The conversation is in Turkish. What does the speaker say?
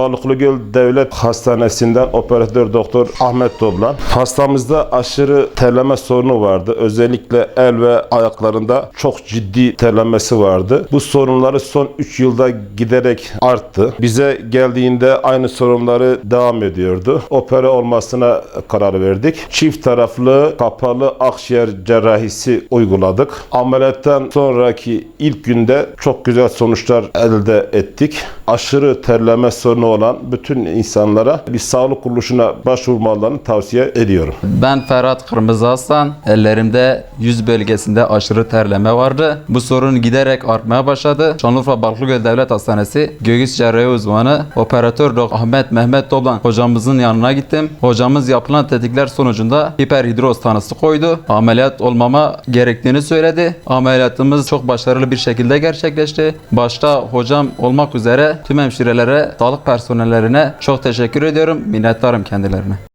Balıklıgöl Devlet Hastanesi'nden operatör doktor Ahmet Toblan. Hastamızda aşırı terleme sorunu vardı. Özellikle el ve ayaklarında çok ciddi terlemesi vardı. Bu sorunları son 3 yılda giderek arttı. Bize geldiğinde aynı sorunları devam ediyordu. Opera olmasına karar verdik. Çift taraflı kapalı akciğer cerrahisi uyguladık. Ameliyattan sonraki ilk günde çok güzel sonuçlar elde ettik. Aşırı terleme sorunu olan bütün insanlara bir sağlık kuruluşuna başvurmalarını tavsiye ediyorum. Ben Ferhat Kırmızı Aslan. Ellerimde yüz bölgesinde aşırı terleme vardı. Bu sorun giderek artmaya başladı. Şanlıurfa Balıklıgöl Devlet Hastanesi göğüs cerrahi uzmanı operatör Dok Ahmet Mehmet Doblan hocamızın yanına gittim. Hocamız yapılan tetkikler sonucunda hiperhidroz tanısı koydu. Ameliyat olmama gerektiğini söyledi. Ameliyatımız çok başarılı bir şekilde gerçekleşti. Başta hocam olmak üzere tüm hemşirelere, sağlık personellerine çok teşekkür ediyorum. Minnettarım kendilerine.